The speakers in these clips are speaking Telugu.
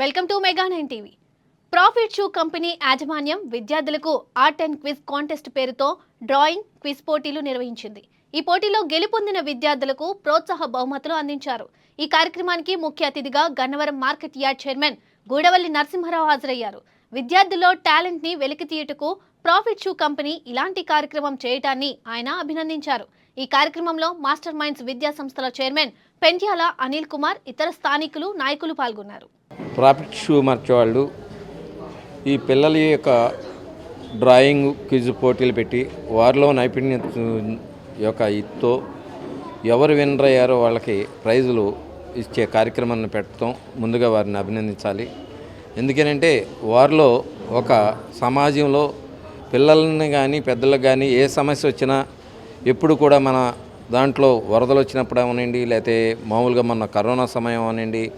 Welcome to mega nine TV. Profit shoe company యాజమాన్యం విద్యార్థులకు ఆర్ట్ అండ్ క్విజ్ కాంటెస్ట్ పేరుతో డ్రాయింగ్ క్విజ్ పోటీలు నిర్వహించింది. ఈ పోటీలో గెలుపొందిన విద్యార్థులకు ప్రోత్సాహ బహుమతులు అందించారు. ఈ కార్యక్రమానికి ముఖ్య అతిథిగా Gannavaram market yard chairman Gudavalli Narasimharao హాజరయ్యారు. విద్యార్థుల్లో టాలెంట్ని వెలికి ప్రాఫిట్ షూ కంపెనీ ఇలాంటి కార్యక్రమం చేయటాన్ని ఆయన అభినందించారు. ఈ కార్యక్రమంలో మాస్టర్ మైండ్స్ విద్యా సంస్థల చైర్మన్ పెంట్యాల అనిల్ కుమార్ ఇతర స్థానికులు నాయకులు పాల్గొన్నారు. ప్రాఫిట్ షూ మార్చేవాళ్ళు ఈ పిల్లల యొక్క డ్రాయింగ్ క్విజ్ పోటీలు పెట్టి వారిలో నైపుణ్యత యొక్క ఇత్తో ఎవరు విన్నర్ అయ్యారో వాళ్ళకి ప్రైజులు ఇచ్చే కార్యక్రమాన్ని పెట్టడం ముందుగా వారిని అభినందించాలి. ఎందుకనంటే వారిలో ఒక సమాజంలో పిల్లల్ని కానీ పెద్దలకు కానీ ఏ సమస్య వచ్చినా ఎప్పుడు కూడా మన దాంట్లో వరదలు వచ్చినప్పుడు అవనండి లేకపోతే మామూలుగా మన కరోనా సమయం అవనండి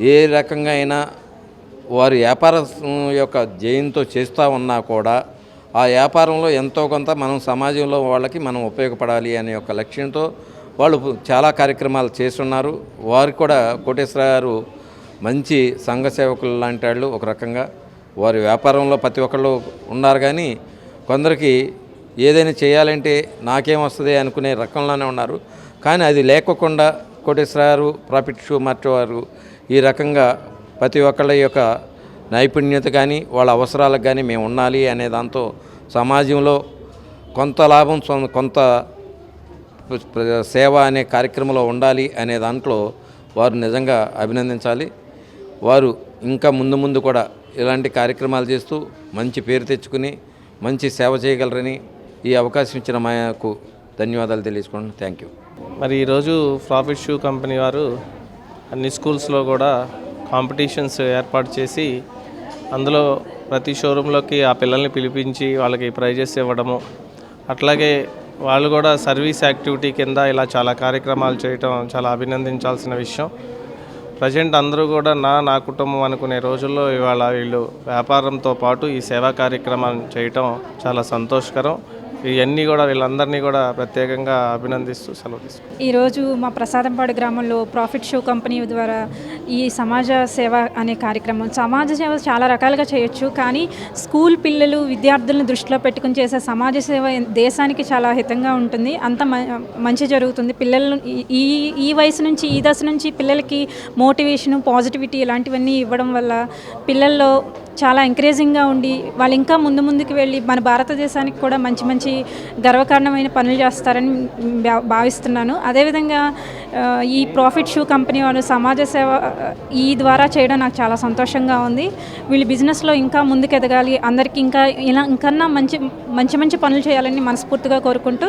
ఏ రకంగా అయినా వారి వ్యాపారం యొక్క జయంతో చేస్తూ ఉన్నా కూడా ఆ వ్యాపారంలో ఎంతో కొంత మనం సమాజంలో వాళ్ళకి మనం ఉపయోగపడాలి అనే ఒక లక్ష్యంతో వాళ్ళు చాలా కార్యక్రమాలు చేస్తున్నారు. వారు కూడా కోటేశ్వర గారు మంచి సంఘ సేవకులు లాంటి వాళ్ళు ఒక రకంగా. వారి వ్యాపారంలో ప్రతి ఒక్కళ్ళు ఉన్నారు కానీ కొందరికి ఏదైనా చేయాలంటే నాకేం వస్తుంది అనుకునే రకంలోనే ఉన్నారు. కానీ అది లేకుండా కోటేశ్వర గారు ప్రాఫిట్ షూ మార్చేవారు. ఈ రకంగా ప్రతి ఒక్కళ్ళ యొక్క నైపుణ్యత కానీ వాళ్ళ అవసరాలకు కానీ మేము ఉండాలి అనే దాంతో సమాజంలో కొంత లాభం కొంత సేవ అనే కార్యక్రమంలో ఉండాలి అనే దాంట్లో వారు నిజంగా అభినందించాలి. వారు ఇంకా ముందు ముందు కూడా ఇలాంటి కార్యక్రమాలు చేస్తూ మంచి పేరు తెచ్చుకుని మంచి సేవ చేయగలరని ఈ అవకాశం ఇచ్చిన మాకు ధన్యవాదాలు తెలియజేసుకోండి థ్యాంక్ యూ మరి ఈరోజు ప్రాఫిట్ షూ కంపెనీ వారు అన్ని స్కూల్స్లో కూడా కాంపిటీషన్స్ ఏర్పాటు చేసి అందులో ప్రతి షోరూంలోకి ఆ పిల్లల్ని పిలిపించి వాళ్ళకి ప్రైజెస్ ఇవ్వడము. అట్లాగే వాళ్ళు కూడా సర్వీస్ యాక్టివిటీ కింద ఇలా చాలా కార్యక్రమాలు చేయటం చాలా అభినందించాల్సిన విషయం. ప్రజెంట్ అందరూ కూడా నా నా కుటుంబం అనుకునే రోజుల్లో ఇవాళ వీళ్ళు వ్యాపారంతో పాటు ఈ సేవా కార్యక్రమాలు చేయటం చాలా సంతోషకరం. ఇవన్నీ కూడా వీళ్ళందరినీ కూడా ప్రత్యేకంగా అభినందిస్తూ సెలవు తీసుకుంటాం ఈరోజు మా ప్రసాదంపాడు గ్రామంలో ప్రాఫిట్ షో కంపెనీ ద్వారా ఈ సమాజ సేవ అనే కార్యక్రమం సమాజ సేవ చాలా రకాలుగా చేయొచ్చు కానీ స్కూల్ పిల్లలు విద్యార్థులను దృష్టిలో పెట్టుకుని చేసే సమాజ సేవ దేశానికి చాలా హితంగా ఉంటుంది. అంత మ- మంచి జరుగుతుంది. పిల్లలను ఈ- ఈ ఈ వయసు నుంచి ఈ దశ నుంచి పిల్లలకి మోటివేషన్ పాజిటివిటీ ఇలాంటివన్నీ ఇవ్వడం వల్ల పిల్లల్లో చాలా ఎంకరేజింగ్గా ఉండి వాళ్ళు ఇంకా ముందు ముందుకు వెళ్ళి మన భారతదేశానికి కూడా మంచి మంచి గర్వకారణమైన పనులు చేస్తారని భావిస్తున్నాను. అదేవిధంగా ఈ ప్రాఫిట్ షూ కంపెనీ వాళ్ళు సమాజ సేవ ఈ ద్వారా చేయడం నాకు చాలా సంతోషంగా ఉంది. వీళ్ళు బిజినెస్లో ఇంకా ముందుకు ఎదగాలి అందరికీ ఇంకా ఇలా ఇంకన్నా మంచి మంచి మంచి పనులు చేయాలని మనస్ఫూర్తిగా కోరుకుంటూ